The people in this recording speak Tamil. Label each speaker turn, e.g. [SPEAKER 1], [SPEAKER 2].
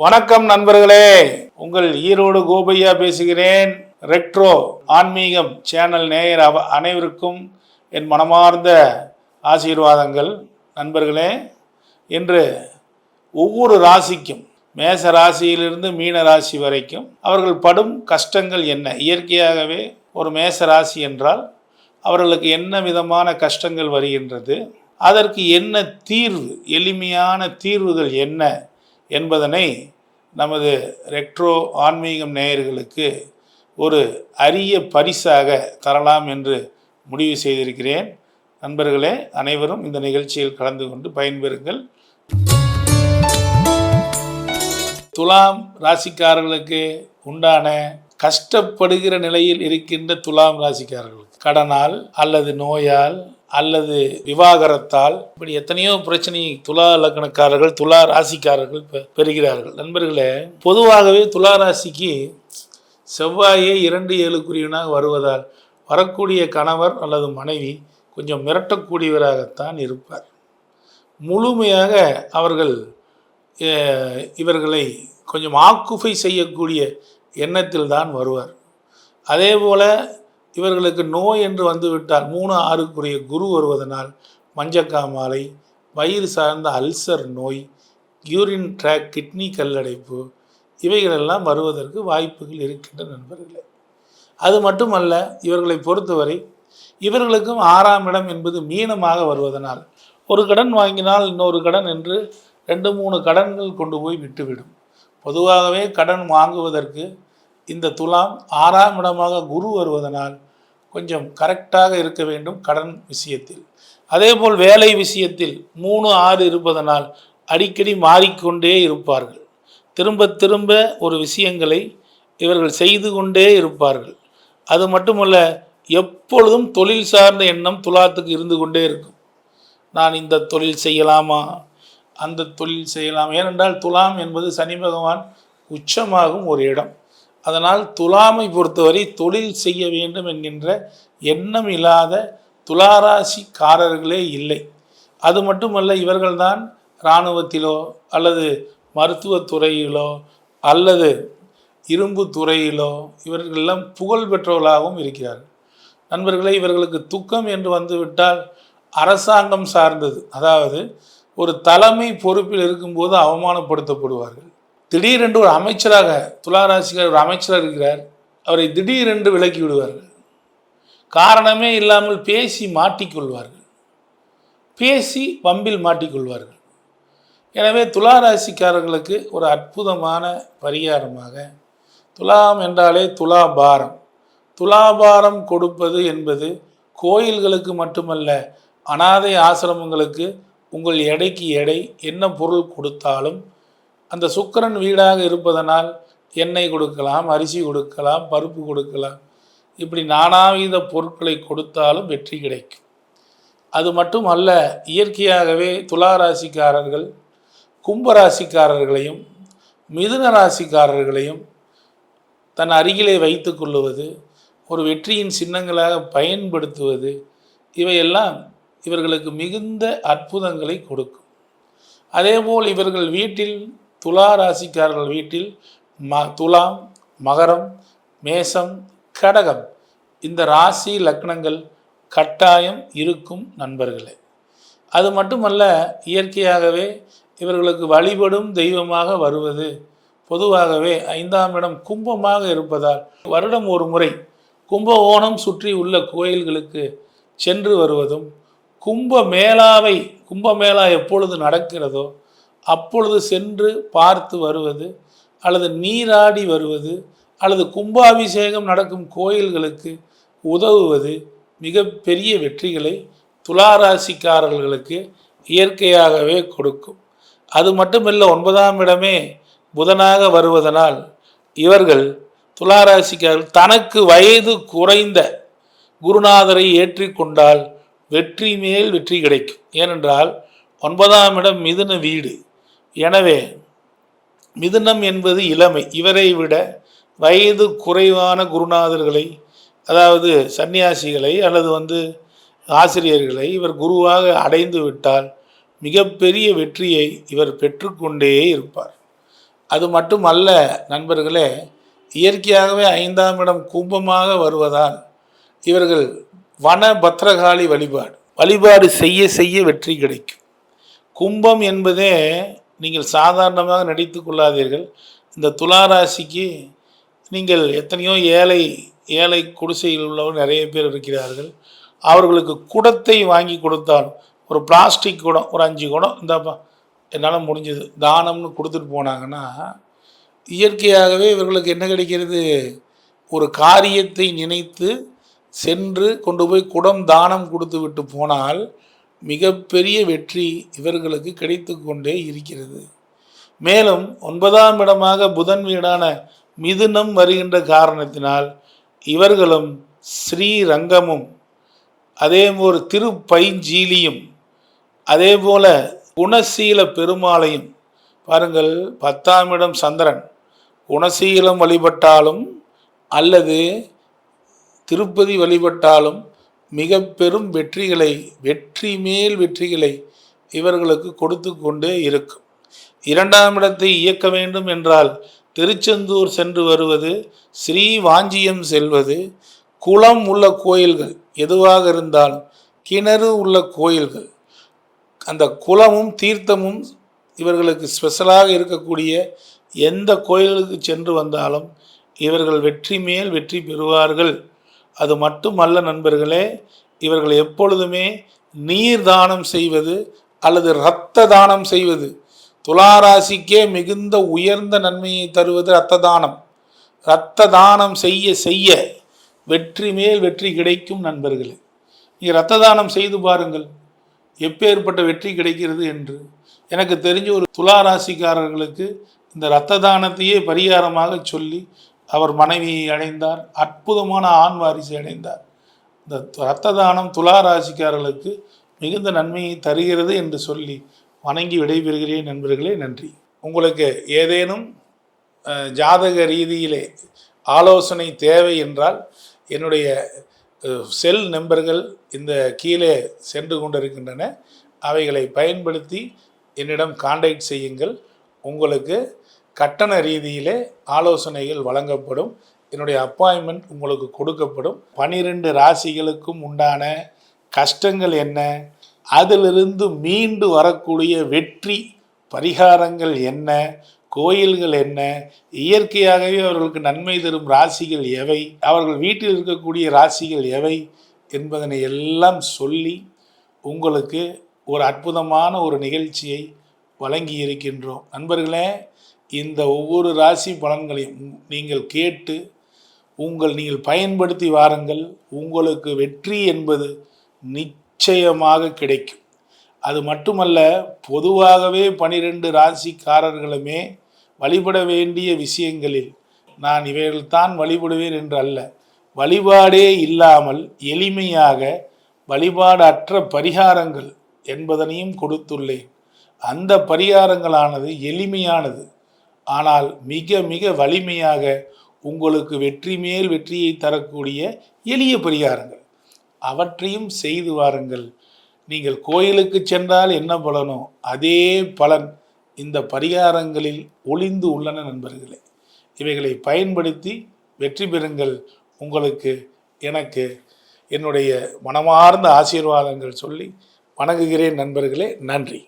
[SPEAKER 1] வணக்கம் நண்பர்களே. உங்கள் ஈரோடு கோபையா பேசுகிறேன். ரெட்ரோ ஆன்மீகம் சேனல் நேயர் அவ அனைவருக்கும் என் மனமார்ந்த ஆசீர்வாதங்கள். நண்பர்களே இன்று ஒவ்வொரு ராசிக்கும் மேச ராசியிலிருந்து மீன ராசி வரைக்கும் அவர்கள் படும் கஷ்டங்கள் என்ன? இயற்கையாகவே ஒரு மேச ராசி என்றால் அவர்களுக்கு என்ன விதமான கஷ்டங்கள் வருகின்றது? அதற்கு என்ன தீர்வு? எளிமையான தீர்வுகள் என்ன? என்பதனை நமது ரெட்ரோ ஆன்மீகம் நேயர்களுக்கு ஒரு அரிய பரிசாக தரலாம் என்று முடிவு செய்திருக்கிறேன். நண்பர்களே அனைவரும் இந்த நிகழ்ச்சியில் கலந்து கொண்டு பயன்பெறுங்கள். துலாம் ராசிக்காரர்களுக்கு உண்டான கஷ்டப்படுகிற நிலையில் இருக்கின்ற துலாம் ராசிக்காரர்களுக்கு கடனால் அல்லது நோயால் அல்லது விவாகரத்தால் இப்படி எத்தனையோ பிரச்சனை துலா லக்னக்காரர்கள் துலா ராசிக்காரர்கள் பெ- பெறுகிறார்கள். நண்பர்களே பொதுவாகவே துலா ராசிக்கு செவ்வாயே இரண்டு ஏழுக்குரியவனாக வருவதால் வரக்கூடிய கணவர் அல்லது மனைவி கொஞ்சம் மிரட்டக்கூடியவராகத்தான் இருப்பார். முழுமையாக அவர்கள் இவர்களை கொஞ்சம் ஆக்குஃபை செய்யக்கூடிய எண்ணத்தில் தான் வருவார். அதே போல் இவர்களுக்கு நோய் என்று வந்துவிட்டால் மூணு ஆறுக்குரிய குரு வருவதனால் மஞ்சக்காமாலை வயிறு சார்ந்த அல்சர் நோய் யூரின் ட்ராக் கிட்னி கல்லடைப்பு இவைகளெல்லாம் வருவதற்கு வாய்ப்புகள் இருக்கின்ற நண்பர்களே. அது மட்டுமல்ல இவர்களை பொறுத்தவரை இவர்களுக்கும் ஆறாம் இடம் என்பது மீனமாக வருவதனால் ஒரு கடன் வாங்கினால் இன்னொரு கடன் என்று ரெண்டு மூணு கடன்கள் கொண்டு போய் விட்டுவிடும். பொதுவாகவே கடன் வாங்குவதற்கு இந்த துலாம் ஆறாம் இடமாக குரு வருவதனால் கொஞ்சம் கரெக்டாக இருக்க வேண்டும் கடன் விஷயத்தில். அதேபோல் வேலை விஷயத்தில் மூணு ஆறு இருப்பதனால் அடிக்கடி மாறிக்கொண்டே இருப்பார்கள். திரும்ப திரும்ப ஒரு விஷயங்களை இவர்கள் செய்து கொண்டே இருப்பார்கள். அது மட்டுமல்ல எப்பொழுதும் தொழில் சார்ந்த எண்ணம் துலாத்துக்கு இருந்து கொண்டே இருக்கும். நான் இந்த தொழில் செய்யலாமா? அந்த தொழில் செய்யலாம். ஏனென்றால் துலாம் என்பது சனி பகவான் உச்சமாகும் ஒரு இடம். அதனால் துலாமை பொறுத்தவரை தொழில் செய்ய வேண்டும் என்கின்ற எண்ணம் இல்லாத துளாராசிக்காரர்களே இல்லை. அது மட்டுமல்ல இவர்கள்தான் இராணுவத்திலோ அல்லது மருத்துவத்துறையிலோ அல்லது இரும்பு துறையிலோ இவர்களெல்லாம் புகழ் பெற்றவர்களாகவும் இருக்கிறார்கள். நண்பர்களே இவர்களுக்கு துக்கம் என்று வந்துவிட்டால் அரசாங்கம் சார்ந்தது. அதாவது ஒரு தலைமை பொறுப்பில் இருக்கும்போது அவமானப்படுத்தப்படுவார்கள். திடீரென்று ஒரு அமைச்சராக துளாராசிக்கார் ஒரு அமைச்சராக இருக்கிறார். அவரை திடீரென்று விலக்கி விடுவார்கள் காரணமே இல்லாமல் பேசி மாட்டிக்கொள்வார்கள். பேசி வம்பில் மாட்டிக்கொள்வார்கள். எனவே துளாராசிக்காரர்களுக்கு ஒரு அற்புதமான பரிகாரமாக துலாம் என்றாலே துலாபாரம். துலாபாரம் கொடுப்பது என்பது கோயில்களுக்கு மட்டுமல்ல அனாதை ஆசிரமங்களுக்கு உங்கள் எடைக்கு எடை என்ன பொருள் கொடுத்தாலும் அந்த சுக்கிரன் வீடாக இருப்பதனால் எண்ணெய் கொடுக்கலாம் அரிசி கொடுக்கலாம் பருப்பு கொடுக்கலாம். இப்படி நானாவித பொருட்களை கொடுத்தாலும் வெற்றி கிடைக்கும். அது மட்டும் அல்ல இயற்கையாகவே துளாராசிக்காரர்கள் கும்பராசிக்காரர்களையும் மிதுன ராசிக்காரர்களையும் தன் அருகிலே வைத்து கொள்ளுவது ஒரு வெற்றியின் சின்னங்களாக பயன்படுத்துவது இவையெல்லாம் இவர்களுக்கு மிகுந்த அற்புதங்களை கொடுக்கும். அதேபோல் இவர்கள் வீட்டில் துலா ராசிக்காரர்கள் வீட்டில் ம துலாம் மகரம் மேசம் கடகம் இந்த ராசி லக்னங்கள் கட்டாயம் இருக்கும் நண்பர்களே. அது மட்டுமல்ல இயற்கையாகவே இவர்களுக்கு வழிபடும் தெய்வமாக வருவது பொதுவாகவே ஐந்தாம் இடம் கும்பமாக இருப்பதால் வருடம் ஒரு முறை கும்பகோணம் சுற்றி உள்ள கோயில்களுக்கு சென்று வருவதும் கும்ப மேளாவை கும்பமேளா எப்பொழுது நடக்கிறதோ அப்பொழுது சென்று பார்த்து வருவது அல்லது நீராடி வருவது அல்லது கும்பாபிஷேகம் நடக்கும் கோயில்களுக்கு உதவுவது மிகப்பெரிய வெற்றிகளை துளாராசிக்காரர்களுக்கு இயற்கையாகவே கொடுக்கும். அது மட்டுமல்ல ஒன்பதாம் இடமே புதனாக வருவதனால் இவர்கள் துளாராசிக்காரர்கள் தனக்கு வயது குறைந்த குருநாதரை ஏற்றிக்கொண்டால் வெற்றி மேல் வெற்றி கிடைக்கும். ஏனென்றால் ஒன்பதாம் இடம் மிதுன வீடு. எனவே மிதுனம் என்பது இளமை. இவரை விட வயது குறைவான குருநாதர்களை அதாவது சன்னியாசிகளை அல்லது வந்து ஆசிரியர்களை இவர் குருவாக அடைந்து விட்டால் மிகப்பெரிய வெற்றியை இவர் பெற்றுக்கொண்டே இருப்பார். அது மட்டுமல்ல நண்பர்களே இயற்கையாகவே ஐந்தாம் இடம் கும்பமாக வருவதால் இவர்கள் வன பத்ரகாளி வழிபாடு. வழிபாடு செய்ய செய்ய வெற்றி கிடைக்கும். கும்பம் என்பதே நீங்கள் சாதாரணமாக நடித்து கொள்ளாதீர்கள். இந்த துளாராசிக்கு நீங்கள் எத்தனையோ ஏழை ஏழை குடிசையில் உள்ளவர் நிறைய பேர் இருக்கிறார்கள். அவர்களுக்கு குடத்தை வாங்கி கொடுத்தால் ஒரு பிளாஸ்டிக் குடம் ஒரு அஞ்சு குடம் இந்தாப்பா என்னால் முடிஞ்சது. தானம்னு கொடுத்துட்டு போனாங்கன்னா இயற்கையாகவே இவர்களுக்கு என்ன கிடைக்கிறது? ஒரு காரியத்தை நினைத்து சென்று கொண்டு போய் குடம் தானம் கொடுத்து விட்டு போனால் மிகப்பெரிய வெற்றி இவர்களுக்கு கிடைத்து கொண்டே இருக்கிறது. மேலும் ஒன்பதாம் இடமாக புதன் வீடான மிதுனம் வருகின்ற காரணத்தினால் இவர்களும் ஸ்ரீரங்கமும் அதே போல் திருப்பைஞ்சீலியும் அதே போல குணசீல பெருமாளையும் பாருங்கள் பத்தாம் இடம் சந்திரன் குணசீலம் வழிபட்டாலும் அல்லது திருப்பதி வழிபட்டாலும் மிக பெரும் வெற்றிகளை வெற்றி மேல் வெற்றிகளை இவர்களுக்கு கொடுத்து கொண்டே இருக்கும். இரண்டாம் இடத்தை இயக்க வேண்டும் என்றால் திருச்செந்தூர் சென்று வருவது ஸ்ரீ வாஞ்சியம் செல்வது குளம் உள்ள கோயில்கள் எதுவாக இருந்தாலும் கிணறு உள்ள கோயில்கள் அந்த குளமும் தீர்த்தமும் இவர்களுக்கு ஸ்பெஷலாக இருக்கக்கூடிய எந்த கோயிலுக்கு சென்று வந்தாலும் இவர்கள் வெற்றி மேல் வெற்றி பெறுவார்கள். அது மட்டுமல்ல நண்பர்களே இவர்கள் எப்பொழுதுமே நீர் தானம் செய்வது அல்லது இரத்த தானம் செய்வது. துளாராசிக்கே மிகுந்த உயர்ந்த நன்மையை தருவது இரத்த தானம் இரத்த தானம் செய்ய செய்ய வெற்றி மேல் வெற்றி கிடைக்கும் நண்பர்களே. நீ இரத்த தானம் செய்து பாருங்கள். எப்பேற்பட்ட வெற்றி கிடைக்கிறது என்று. எனக்கு தெரிஞ்ச ஒரு துளாராசிக்காரர்களுக்கு இந்த இரத்த தானத்தையே பரிகாரமாக சொல்லி அவர் மனைவியை அடைந்தார் அற்புதமான ஆண் வாரிசை அடைந்தார். இந்த இரத்த தானம் துளாராசிக்காரர்களுக்கு மிகுந்த நன்மையை தருகிறது என்று சொல்லி வணங்கி விடைபெறுகிறேன் நண்பர்களே நன்றி. உங்களுக்கு ஏதேனும் ஜாதக ரீதியிலே ஆலோசனை தேவை என்றால் என்னுடைய செல் நம்பர்கள் இந்த கீழே சென்று கொண்டிருக்கின்றன. அவைகளை பயன்படுத்தி என்னிடம் கான்டாக்ட் செய்யுங்கள். உங்களுக்கு கட்டண ரீதியிலே ஆலோசனைகள் வழங்கப்படும். என்னுடைய அப்பாயின்மெண்ட் உங்களுக்கு கொடுக்கப்படும். பனிரெண்டு ராசிகளுக்கும் உண்டான கஷ்டங்கள் என்ன? அதிலிருந்து மீண்டு வரக்கூடிய வெற்றி பரிகாரங்கள் என்ன? கோயில்கள் என்ன? இயற்கையாகவே அவர்களுக்கு நன்மை தரும் ராசிகள் எவை? அவர்கள் வீட்டில் இருக்கக்கூடிய ராசிகள் எவை? என்பதனை எல்லாம் சொல்லி உங்களுக்கு ஒரு அற்புதமான ஒரு நிகழ்ச்சியை வழங்கி இருக்கின்றோம் நண்பர்களே இந்த ஒவ்வொரு ராசி பலன்களையும் நீங்கள் கேட்டு உங்கள் நீங்கள் பயன்படுத்தி வாருங்கள். உங்களுக்கு வெற்றி என்பது நிச்சயமாக கிடைக்கும். அது மட்டுமல்ல பொதுவாகவே பனிரெண்டு ராசிக்காரர்களுமே வழிபட வேண்டிய விஷயங்களில் நான் இவைகள்தான் வழிபடுவேன் என்று அல்ல. வழிபாடே இல்லாமல் எளிமையாக வழிபாடற்ற பரிகாரங்கள் என்பதனையும் கொடுத்துள்ளேன். அந்த பரிகாரங்களானது எளிமையானது. ஆனால் மிக மிக வலிமையாக உங்களுக்கு வெற்றி மேல் வெற்றியை தரக்கூடிய எளிய பரிகாரங்கள். அவற்றையும் செய்து வாருங்கள். நீங்கள் கோயிலுக்கு சென்றால் என்ன பலனோ அதே பலன் இந்த பரிகாரங்களில் ஒளிந்து உள்ளன நண்பர்களே. இவைகளை பயன்படுத்தி வெற்றி பெறுங்கள். உங்களுக்கு எனக்கு என்னுடைய மனமார்ந்த ஆசீர்வாதங்கள் சொல்லி வணங்குகிறேன் நண்பர்களே. நன்றி.